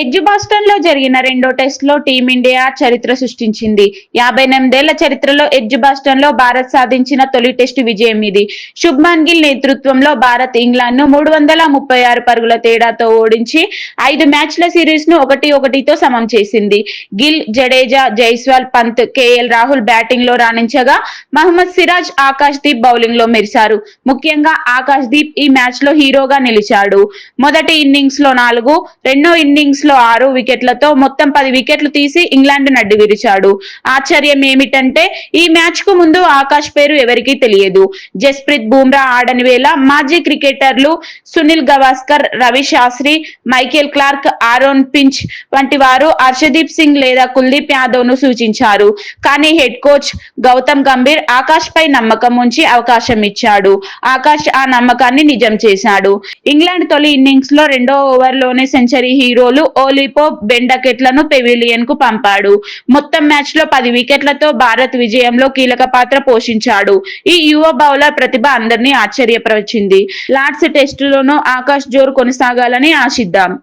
ఎడ్జ్బాస్టన్లో జరిగిన రెండో టెస్ట్లో టీమిండియా చరిత్ర సృష్టించింది. యాభై ఎనిమిదేళ్ళ చరిత్రలో ఎడ్జ్బాస్టన్లో భారత్ సాధించిన తొలి టెస్ట్ విజయం ఇది. శుభ్మన్ గిల్ నేతృత్వంలో భారత్ ఇంగ్లాండ్ను మూడు వందల ముప్పై ఆరు పరుగుల తేడాతో ఓడించి ఐదు మ్యాచ్ల సిరీస్ను ఒకటి ఒకటితో సమం చేసింది. గిల్ జడేజా జైస్వాల్ పంత్ కేఎల్ రాహుల్ బ్యాటింగ్లో రాణించగా మహమ్మద్ సిరాజ్ ఆకాష్ దీప్ బౌలింగ్లో మెరిశారు. ముఖ్యంగా ఆకాష్ దీప్ ఈ మ్యాచ్లో హీరోగా నిలిచాడు. మొదటి ఇన్నింగ్స్లో నాలుగు రెండో ఇన్నింగ్స్ లో ఆరు వికెట్లతో మొత్తం పది వికెట్లు తీసి ఇంగ్లాండ్ నడ్డి విరిచాడు. ఆశ్చర్యం ఏమిటంటే ఈ మ్యాచ్కు ముందు ఆకాష్ పేరు ఎవరికీ తెలియదు. జస్ప్రీత్ బూమ్రా ఆడని వేళ మాజీ క్రికెటర్లు Sunil Gavaskar Ravi Shastri Michael Clarke Aaron Finch వంటి వారు హర్షదీప్ సింగ్ లేదా కుల్దీప్ యాదవ్ను సూచించారు. కానీ హెడ్ కోచ్ గౌతమ్ గంభీర్ ఆకాష్ పై నమ్మకం ఉంచి అవకాశం ఇచ్చాడు. ఆకాష్ ఆ నమ్మకాన్ని నిజం చేశాడు. ఇంగ్లాండ్ తొలి ఇన్నింగ్స్లో రెండో ఓవర్లోనే సెంచరీ హీరోలు ఓలిపో బెండకెట్లను పెవిలియన్కు పంపాడు. మొత్తం మ్యాచ్లో పది వికెట్లతో భారత్ విజయంలో కీలక పాత్ర పోషించాడు. ఈ యువ బౌలర్ ప్రతిభ అందరినీ ఆశ్చర్యపరిచింది. లార్డ్స్ టెస్టులోనూ ఆకాష్ జోరు కొనసాగాలని ఆశిద్దాం.